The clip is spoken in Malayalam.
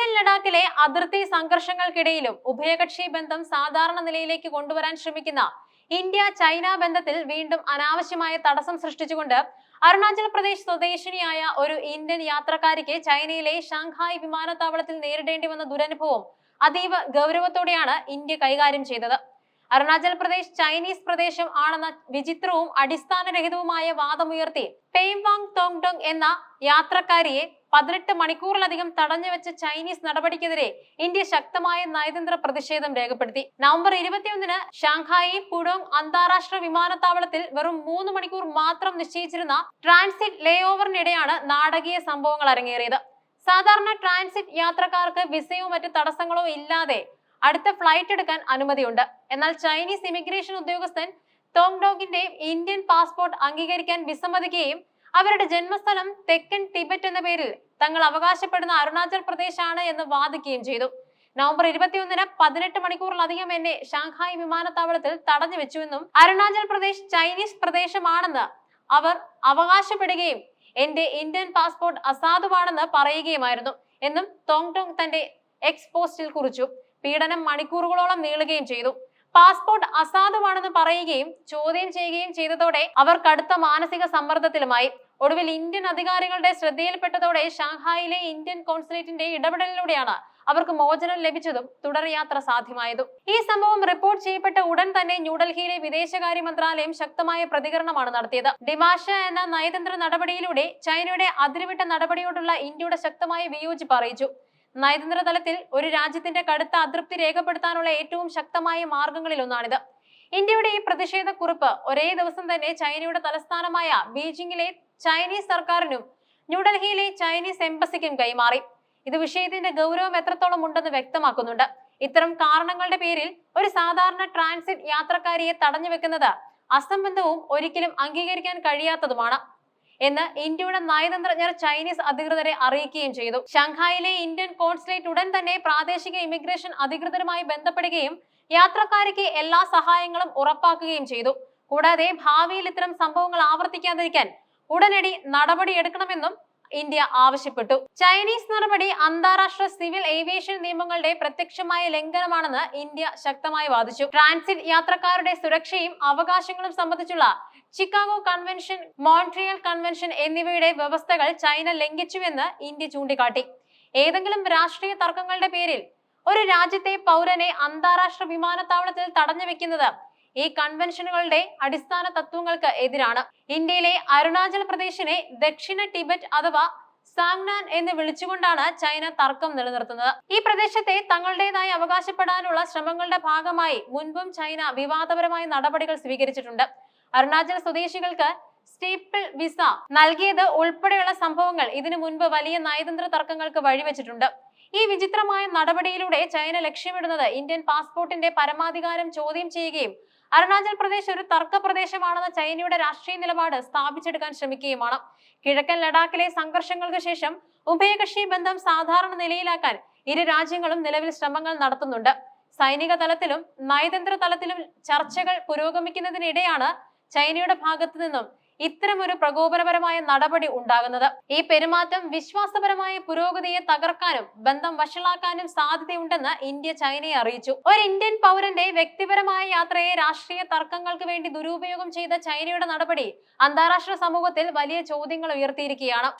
കിഴക്കൻ ലഡാക്കിലെ അതിർത്തി സംഘർഷങ്ങൾക്കിടയിലും ഉഭയകക്ഷി ബന്ധം സാധാരണ നിലയിലേക്ക് കൊണ്ടുവരാൻ ശ്രമിക്കുന്ന ഇന്ത്യ ചൈന ബന്ധത്തിൽ വീണ്ടും അനാവശ്യമായ തടസ്സം സൃഷ്ടിച്ചുകൊണ്ട് അരുണാചൽ പ്രദേശ് സ്വദേശിനിയായ ഒരു ഇന്ത്യൻ യാത്രക്കാരിക്ക് ചൈനയിലെ ഷാങ്ഹായ് വിമാനത്താവളത്തിൽ നേരിടേണ്ടി വന്ന ദുരനുഭവം അതീവ ഗൗരവത്തോടെയാണ് ഇന്ത്യ കൈകാര്യം ചെയ്തത്. അരുണാചൽ പ്രദേശ് ചൈനീസ് പ്രദേശം ആണെന്ന വിചിത്രവും അടിസ്ഥാനരഹിതവുമായ വാദമുയർത്തി പെയ്വാങ് തോങ്ഡോങ് എന്ന യാത്രക്കാരിയെ പതിനെട്ട് മണിക്കൂറിലധികം തടഞ്ഞുവെച്ച ചൈനീസ് നടപടിക്കെതിരെ ഇന്ത്യ ശക്തമായ നയതന്ത്ര പ്രതിഷേധം രേഖപ്പെടുത്തി. നവംബർ ഇരുപത്തിയൊന്നിന് ഷാങ്ഹായി പുഡോങ് അന്താരാഷ്ട്ര വിമാനത്താവളത്തിൽ വെറും മൂന്ന് മണിക്കൂർ മാത്രം നിശ്ചയിച്ചിരുന്ന ട്രാൻസിറ്റ് ലേ ഓവറിനിടെയാണ് നാടകീയ സംഭവങ്ങൾ അരങ്ങേറിയത്. സാധാരണ ട്രാൻസിറ്റ് യാത്രക്കാർക്ക് വിസയോ മറ്റ് തടസ്സങ്ങളോ ഇല്ലാതെ അടുത്ത ഫ്ലൈറ്റ് എടുക്കാൻ അനുമതിയുണ്ട്. എന്നാൽ ചൈനീസ് ഇമിഗ്രേഷൻ ഉദ്യോഗസ്ഥൻ തോങ്ഡോങ്ങിന്റെ ഇന്ത്യൻ പാസ്പോർട്ട് അംഗീകരിക്കാൻ വിസമ്മതിക്കുകയും അവരുടെ ജന്മസ്ഥലം തെക്കൻ ടിബറ്റ് എന്ന പേരിൽ തങ്ങൾ അവകാശപ്പെടുന്ന അരുണാചൽ പ്രദേശ് ആണ് എന്ന് വാദിക്കുകയും ചെയ്തു. നവംബർ ഇരുപത്തിയൊന്നിന് പതിനെട്ട് മണിക്കൂറിലധികം എന്നെ ഷാങ്ഹായ് വിമാനത്താവളത്തിൽ തടഞ്ഞു വെച്ചുവെന്നും അരുണാചൽ പ്രദേശ് ചൈനീസ് പ്രദേശമാണെന്ന് അവർ അവകാശപ്പെടുകയും എന്റെ ഇന്ത്യൻ പാസ്പോർട്ട് അസാധുവാണെന്ന് പറയുകയുമായിരുന്നു എന്നും തോങ്ടോങ് തന്റെ എക്സ് പോസ്റ്റിൽ കുറിച്ചു. പീഡനം മണിക്കൂറുകളോളം നീളുകയും ചെയ്തു. പാസ്പോർട്ട് അസാധുവാണെന്ന് പറയുകയും ചോദ്യം ചെയ്യുകയും ചെയ്തതോടെ അവർ കടുത്ത മാനസിക സമ്മർദ്ദത്തിലുമായി. ഒടുവിൽ ഇന്ത്യൻ അധികാരികളുടെ ശ്രദ്ധയിൽപ്പെട്ടതോടെ ഷാങ്ഹായിലെ ഇന്ത്യൻ കോൺസുലേറ്റിന്റെ ഇടപെടലിലൂടെയാണ് അവർക്ക് മോചനം ലഭിച്ചതും തുടർ യാത്ര സാധ്യമായതും. ഈ സംഭവം റിപ്പോർട്ട് ചെയ്യപ്പെട്ട ഉടൻ തന്നെ ന്യൂഡൽഹിയിലെ വിദേശകാര്യ മന്ത്രാലയം ശക്തമായ പ്രതികരണമാണ് നടത്തിയത്. ഡിമാഷ എന്ന നയതന്ത്ര നടപടിയിലൂടെ ചൈനയുടെ അതിരുവിട്ട നടപടിയോടുള്ള ഇന്ത്യയുടെ ശക്തമായ വിയോജിപ്പ് അറിയിച്ചു. നയതന്ത്ര തലത്തിൽ ഒരു രാജ്യത്തിന്റെ കടുത്ത അതൃപ്തി രേഖപ്പെടുത്താനുള്ള ഏറ്റവും ശക്തമായ മാർഗങ്ങളിൽ ഒന്നാണിത്. ഇന്ത്യയുടെ ഈ പ്രതിഷേധ കുറിപ്പ് ഒരേ ദിവസം തന്നെ ചൈനയുടെ തലസ്ഥാനമായ ബീജിംഗിലെ ചൈനീസ് സർക്കാരിനും ന്യൂഡൽഹിയിലെ ചൈനീസ് എംബസിക്കും കൈമാറി. ഇത് വിഷയത്തിന്റെ ഗൗരവം എത്രത്തോളം ഉണ്ടെന്ന് വ്യക്തമാക്കുന്നുണ്ട്. ഇത്തരം കാരണങ്ങളുടെ പേരിൽ ഒരു സാധാരണ ട്രാൻസിറ്റ് യാത്രക്കാരിയെ തടഞ്ഞു വെക്കുന്നത് അസംബന്ധവും ഒരിക്കലും അംഗീകരിക്കാൻ കഴിയാത്തതുമാണ്. എന്ന് ഇന്ത്യയുടെ നയതന്ത്രജ്ഞർ ചൈനീസ് അധികൃതരെ അറിയിക്കുകയും ചെയ്തു. ഷാങ്ഹായിലെ ഇന്ത്യൻ കോൺസുലേറ്റ് ഉടൻ തന്നെ പ്രാദേശിക ഇമിഗ്രേഷൻ അധികൃതരുമായി ബന്ധപ്പെടുകയും യാത്രക്കാർക്ക് എല്ലാ സഹായങ്ങളും ഉറപ്പാക്കുകയും ചെയ്തു. കൂടാതെ ഭാവിയിൽ ഇത്തരം സംഭവങ്ങൾ ആവർത്തിക്കാതിരിക്കാൻ ഉടനടി നടപടിയെടുക്കണമെന്നും ഇന്ത്യ ആവശ്യപ്പെട്ടു. ചൈനീസ് നടപടി അന്താരാഷ്ട്ര സിവിൽ ഏവിയേഷൻ നിയമങ്ങളുടെ പ്രത്യക്ഷമായ ലംഘനമാണെന്ന് ഇന്ത്യ ശക്തമായി വാദിച്ചു. ട്രാൻസിറ്റ് യാത്രക്കാരുടെ സുരക്ഷയും അവകാശങ്ങളും സംബന്ധിച്ചുള്ള ചിക്കാഗോ കൺവെൻഷൻ മോൺട്രിയൽ കൺവെൻഷൻ എന്നിവയുടെ വ്യവസ്ഥകൾ ചൈന ലംഘിച്ചുവെന്ന് ഇന്ത്യ ചൂണ്ടിക്കാട്ടി. ഏതെങ്കിലും രാഷ്ട്രീയ തർക്കങ്ങളുടെ പേരിൽ ഒരു രാജ്യത്തെ പൗരനെ അന്താരാഷ്ട്ര വിമാനത്താവളത്തിൽ തടഞ്ഞു വെക്കുന്നത് ഈ കൺവെൻഷനുകളുടെ അടിസ്ഥാന തത്വങ്ങൾക്ക് എതിരാണ്. ഇന്ത്യയിലെ അരുണാചൽ പ്രദേശിനെ ദക്ഷിണ ടിബറ്റ് അഥവാ സാങ്നാൻ എന്ന് വിളിച്ചുകൊണ്ടാണ് ചൈന തർക്കം നിലനിർത്തുന്നത്. ഈ പ്രദേശത്തെ തങ്ങളുടേതായി അവകാശപ്പെടാനുള്ള ശ്രമങ്ങളുടെ ഭാഗമായി മുൻപും ചൈന വിവാദപരമായ നടപടികൾ സ്വീകരിച്ചിട്ടുണ്ട്. അരുണാചൽ സ്വദേശികൾക്ക് സ്റ്റീപ്പിൾ വിസ നൽകിയത് ഉൾപ്പെടെയുള്ള സംഭവങ്ങൾ ഇതിനു മുൻപ് വലിയ നയതന്ത്ര തർക്കങ്ങൾക്ക് വഴിവെച്ചിട്ടുണ്ട്. ഈ വിചിത്രമായ നടപടിയിലൂടെ ചൈന ലക്ഷ്യമിടുന്നത് ഇന്ത്യൻ പാസ്പോർട്ടിന്റെ പരമാധികാരം ചോദ്യം ചെയ്യുകയും അരുണാചൽ പ്രദേശ് ഒരു തർക്ക പ്രദേശമാണെന്ന ചൈനയുടെ രാഷ്ട്രീയ നിലപാട് സ്ഥാപിച്ചെടുക്കാൻ ശ്രമിക്കുകയുമാണ്. കിഴക്കൻ ലഡാക്കിലെ സംഘർഷങ്ങൾക്ക് ശേഷം ഉഭയകക്ഷി ബന്ധം സാധാരണ നിലയിലാക്കാൻ ഇരു രാജ്യങ്ങളും നിലവിൽ ശ്രമങ്ങൾ നടത്തുന്നുണ്ട്. സൈനിക തലത്തിലും നയതന്ത്ര തലത്തിലും ചർച്ചകൾ പുരോഗമിക്കുന്നതിനിടെയാണ് ചൈനയുടെ ഭാഗത്തു നിന്നും ഇത്തരമൊരു പ്രകോപനപരമായ നടപടി ഉണ്ടാകുന്നത്. ഈ പെരുമാറ്റം വിശ്വാസപരമായ പുരോഗതിയെ തകർക്കാനും ബന്ധം വഷളാക്കാനും സാധ്യതയുണ്ടെന്ന് ഇന്ത്യ ചൈനയെ അറിയിച്ചു. ഒരു ഇന്ത്യൻ പൗരന്റെ വ്യക്തിപരമായ യാത്രയെ രാഷ്ട്രീയ തർക്കങ്ങൾക്ക് വേണ്ടി ദുരുപയോഗം ചെയ്ത ചൈനയുടെ നടപടി അന്താരാഷ്ട്ര സമൂഹത്തിൽ വലിയ ചോദ്യങ്ങൾ ഉയർത്തിയിരിക്കുകയാണ്.